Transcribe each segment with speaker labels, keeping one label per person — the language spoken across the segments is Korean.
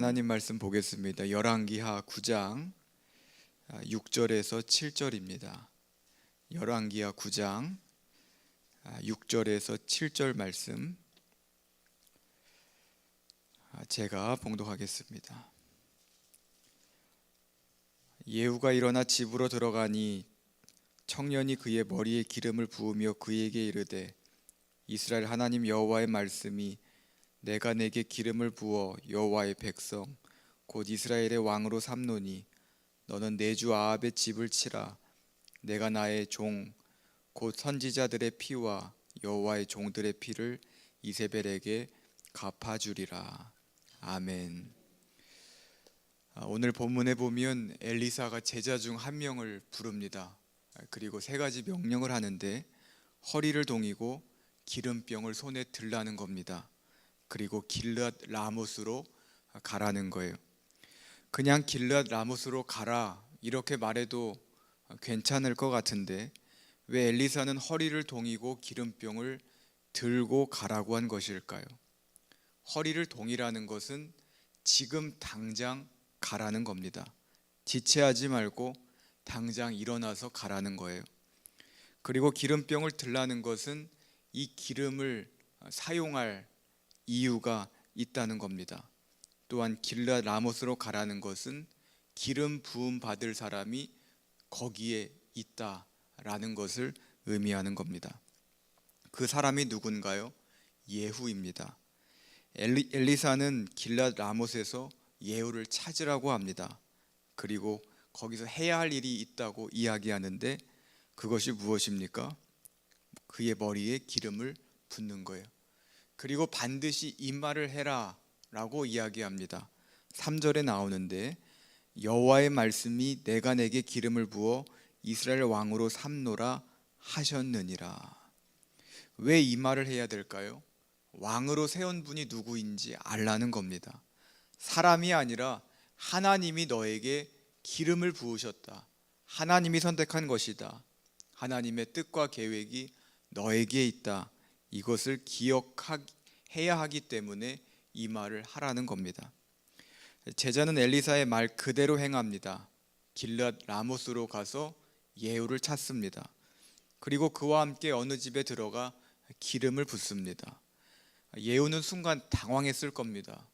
Speaker 1: 하나님 말씀 보겠습니다. 열왕기하 9장 6절에서 7절입니다. 열왕기하 9장 6절에서 7절 말씀 아, 제가 봉독하겠습니다. 예후가 일어나 집으로 들어가니 청년이 그의 머리에 기름을 부으며 그에게 이르되 이스라엘 하나님 여호와의 말씀이 내가 내게 기름을 부어 여호와의 백성 곧 이스라엘의 왕으로 삼노니 너는 내 주 아합의 집을 치라 내가 나의 종 곧 선지자들의 피와 여호와의 종들의 피를 이세벨에게 갚아주리라 아멘. 아, 오늘 본문에 보면 엘리사가 제자 중 한 명을 부릅니다. 아, 그리고 세 가지 명령을 하는데 허리를 동이고 기름병을 손에 들라는 겁니다. 그리고 길르앗 라못으로 가라는 거예요. 그냥 길르앗 라못으로 가라 이렇게 말해도 괜찮을 것 같은데 왜 엘리사는 허리를 동이고 기름병을 들고 가라고 한 것일까요? 허리를 동이라는 것은 지금 당장 가라는 겁니다. 지체하지 말고 당장 일어나서 가라는 거예요. 그리고 기름병을 들라는 것은 이 기름을 사용할 이유가 있다는 겁니다. 또한 길라 라못으로 가라는 것은 기름 부음 받을 사람이 거기에 있다라는 것을 의미하는 겁니다. 그 사람이 누군가요? 예후입니다. 엘리, 엘리사는 길라 라못에서 예후를 찾으라고 합니다. 그리고 거기서 해야 할 일이 있다고 이야기하는데 그것이 무엇입니까? 그의 머리에 기름을 붓는 거예요. 그리고 반드시 이 말을 해라라고 이야기합니다. 3절에 나오는데 여호와의 말씀이 내가 내게 기름을 부어 이스라엘 왕으로 삼노라 하셨느니라. 왜 이 말을 해야 될까요? 왕으로 세운 분이 누구인지 알라는 겁니다. 사람이 아니라 하나님이 너에게 기름을 부으셨다. 하나님이 선택한 것이다. 하나님의 뜻과 계획이 너에게 있다. 이것을 기억해야 하기 때문에 이 말을 하라는 겁니다. 제자는 엘리사의 말 그대로 행합니다. 길랏 라모스로 가서 예후를 찾습니다. 그리고 그와 함께 어느 집에 들어가 기름을 붓습니다. 예후는 순간 당황했을 겁니다.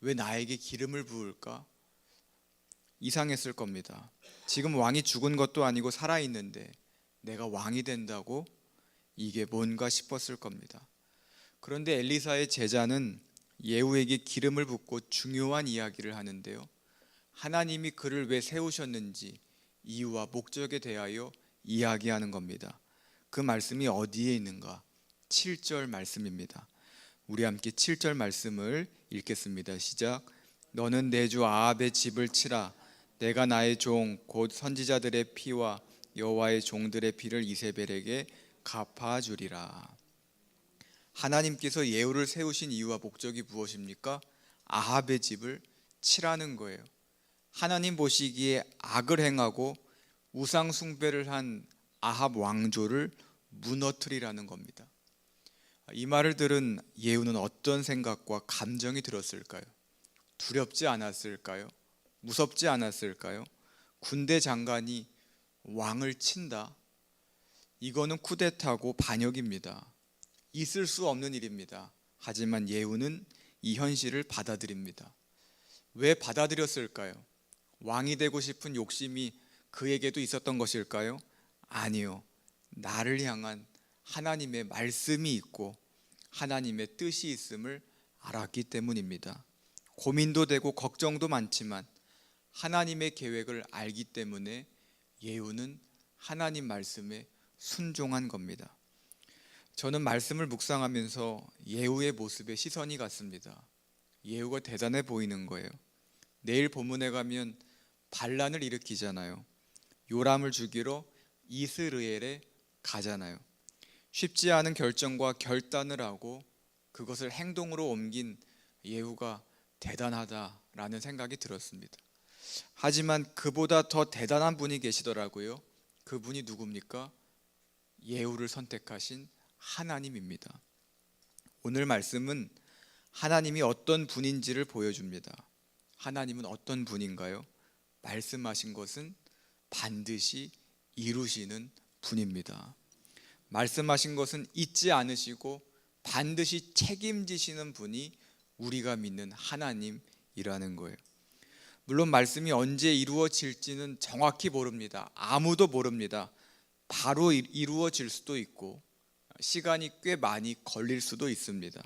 Speaker 1: 왜 나에게 기름을 부을까? 이상했을 겁니다. 지금 왕이 죽은 것도 아니고 살아 있는데 내가 왕이 된다고 이게 뭔가 싶었을 겁니다. 그런데 엘리사의 제자는 예후에게 기름을 붓고 중요한 이야기를 하는데요. 하나님이 그를 왜 세우셨는지 이유와 목적에 대하여 이야기하는 겁니다. 그 말씀이 어디에 있는가? 7절 말씀입니다. 우리 함께 7절 말씀을 읽겠습니다. 시작. 너는 내 주 아합의 집을 치라. 내가 나의 종 곧 선지자들의 피와 여호와의 종들의 피를 이세벨에게 갚아주리라. 하나님께서 예후를 세우신 이유와 목적이 무엇입니까? 아합의 집을 치라는 거예요. 하나님 보시기에 악을 행하고 우상 숭배를 한 아합 왕조를 무너뜨리라는 겁니다. 이 말을 들은 예후는 어떤 생각과 감정이 들었을까요? 두렵지 않았을까요? 무섭지 않았을까요? 군대 장관이 왕을 친다. 이거는 쿠데타고 반역입니다. 있을 수 없는 일입니다. 하지만 예후는 이 현실을 받아들입니다. 왜 받아들였을까요? 왕이 되고 싶은 욕심이 그에게도 있었던 것일까요? 아니요. 나를 향한 하나님의 말씀이 있고 하나님의 뜻이 있음을 알았기 때문입니다. 고민도 되고 걱정도 많지만 하나님의 계획을 알기 때문에 예후는 하나님 말씀에 순종한 겁니다. 저는 말씀을 묵상하면서 예후의 모습에 시선이 갔습니다. 예후가 대단해 보이는 거예요. 내일 본문에 가면 반란을 일으키잖아요. 요람을 죽이러 이스르엘에 가잖아요. 쉽지 않은 결정과 결단을 하고 그것을 행동으로 옮긴 예후가 대단하다라는 생각이 들었습니다. 하지만 그보다 더 대단한 분이 계시더라고요. 그분이 누굽니까? 예후를 선택하신 하나님입니다. 오늘 말씀은 하나님이 어떤 분인지를 보여줍니다. 하나님은 어떤 분인가요? 말씀하신 것은 반드시 이루시는 분입니다. 말씀하신 것은 잊지 않으시고 반드시 책임지시는 분이 우리가 믿는 하나님이라는 거예요. 물론 말씀이 언제 이루어질지는 정확히 모릅니다. 아무도 모릅니다. 바로 이- 이루어질 수도 있고 시간이 꽤 많이 걸릴 수도 있습니다.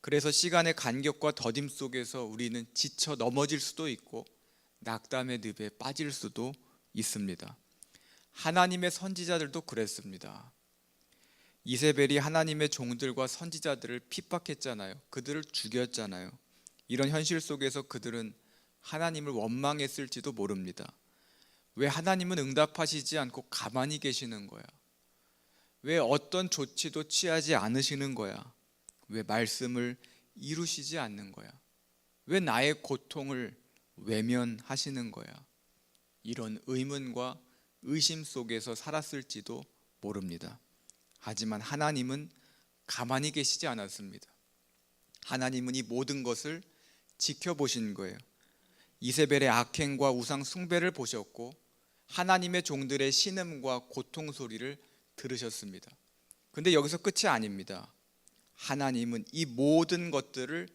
Speaker 1: 그래서 시간의 간격과 더딤 속에서 우리는 지쳐 넘어질 수도 있고 낙담의 늪에 빠질 수도 있습니다. 하나님의 선지자들도 그랬습니다. 이세벨이 하나님의 종들과 선지자들을 핍박했잖아요. 그들을 죽였잖아요. 이런 현실 속에서 그들은 하나님을 원망했을지도 모릅니다. 왜 하나님은 응답하시지 않고 가만히 계시는 거야? 왜 어떤 조치도 취하지 않으시는 거야? 왜 말씀을 이루시지 않는 거야? 왜 나의 고통을 외면하시는 거야? 이런 의문과 의심 속에서 살았을지도 모릅니다. 하지만 하나님은 가만히 계시지 않았습니다. 하나님은 이 모든 것을 지켜보신 거예요. 이세벨의 악행과 우상 숭배를 보셨고 하나님의 종들의 신음과 고통 소리를 들으셨습니다. 근데 여기서 끝이 아닙니다. 하나님은 이 모든 것들을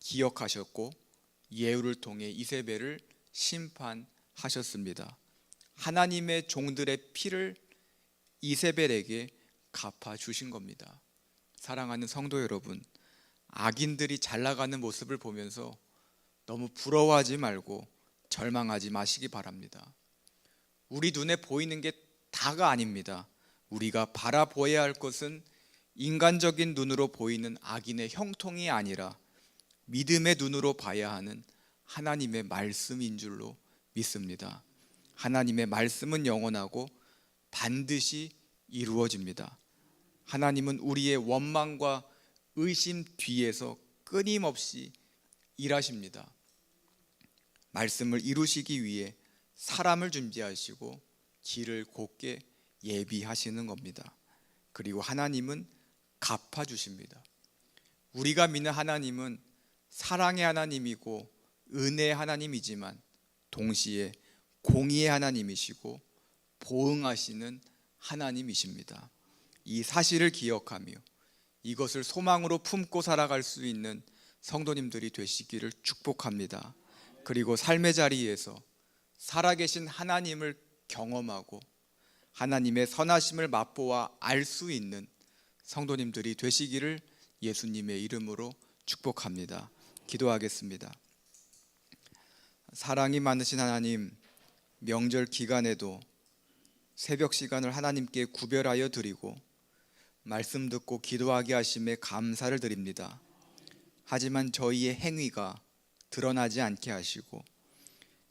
Speaker 1: 기억하셨고 예후를 통해 이세벨을 심판하셨습니다. 하나님의 종들의 피를 이세벨에게 갚아 주신 겁니다. 사랑하는 성도 여러분, 악인들이 잘 나가는 모습을 보면서 너무 부러워하지 말고 절망하지 마시기 바랍니다. 우리 눈에 보이는 게 다가 아닙니다. 우리가 바라보아야 할 것은 인간적인 눈으로 보이는 악인의 형통이 아니라 믿음의 눈으로 봐야 하는 하나님의 말씀인 줄로 믿습니다. 하나님의 말씀은 영원하고 반드시 이루어집니다. 하나님은 우리의 원망과 의심 뒤에서 끊임없이 일하십니다. 말씀을 이루시기 위해 사람을 준비하시고 길을 곧게 예비하시는 겁니다. 그리고 하나님은 갚아 주십니다. 우리가 믿는 하나님은 사랑의 하나님이고 은혜의 하나님이지만 동시에 공의의 하나님이시고 보응하시는 하나님이십니다. 이 사실을 기억하며 이것을 소망으로 품고 살아갈 수 있는 성도님들이 되시기를 축복합니다. 그리고 삶의 자리에서 살아계신 하나님을 경험하고 하나님의 선하심을 맛보아 알 수 있는 성도님들이 되시기를 예수님의 이름으로 축복합니다. 기도하겠습니다. 사랑이 많으신 하나님, 명절 기간에도 새벽 시간을 하나님께 구별하여 드리고 말씀 듣고 기도하게 하심에 감사를 드립니다. 하지만 저희의 행위가 드러나지 않게 하시고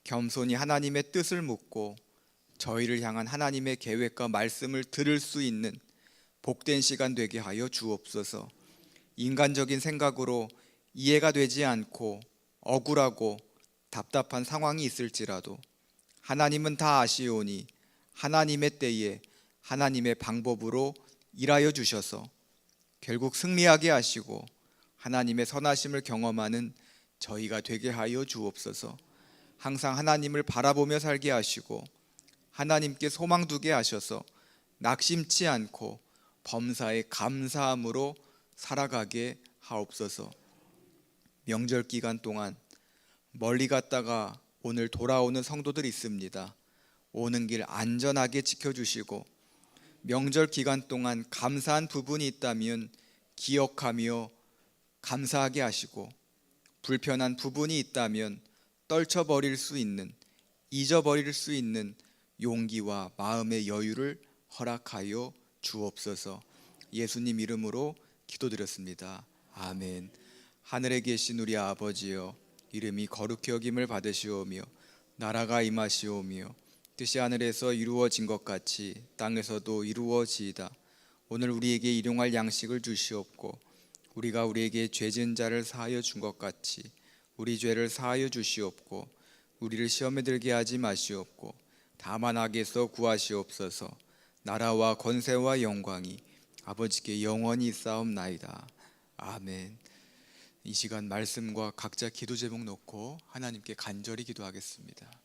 Speaker 1: 겸손히 하나님의 뜻을 묻고 저희를 향한 하나님의 계획과 말씀을 들을 수 있는 복된 시간 되게 하여 주옵소서. 인간적인 생각으로 이해가 되지 않고 억울하고 답답한 상황이 있을지라도 하나님은 다 아시오니 하나님의 때에 하나님의 방법으로 일하여 주셔서 결국 승리하게 하시고 하나님의 선하심을 경험하는 저희가 되게 하여 주옵소서. 항상 하나님을 바라보며 살게 하시고 하나님께 소망 두게 하셔서 낙심치 않고 범사에 감사함으로 살아가게 하옵소서. 명절 기간 동안 멀리 갔다가 오늘 돌아오는 성도들 있습니다. 오는 길 안전하게 지켜주시고 명절 기간 동안 감사한 부분이 있다면 기억하며 감사하게 하시고 불편한 부분이 있다면 떨쳐버릴 수 있는 잊어버릴 수 있는 용기와 마음의 여유를 허락하여 주옵소서. 예수님 이름으로 기도드렸습니다. 아멘. 하늘에 계신 우리 아버지여 이름이 거룩히 여김을 받으시오며 나라가 임하시오며 뜻이 하늘에서 이루어진 것 같이 땅에서도 이루어지이다. 오늘 우리에게 일용할 양식을 주시옵고 우리가 우리에게 죄진 자를 사하여 준 것 같이 우리 죄를 사하여 주시옵고 우리를 시험에 들게 하지 마시옵고 다만 악에서 구하시옵소서. 나라와 권세와 영광이 아버지께 영원히 싸움나이다. 아멘. 이 시간 말씀과 각자 기도 제목 놓고 하나님께 간절히 기도하겠습니다.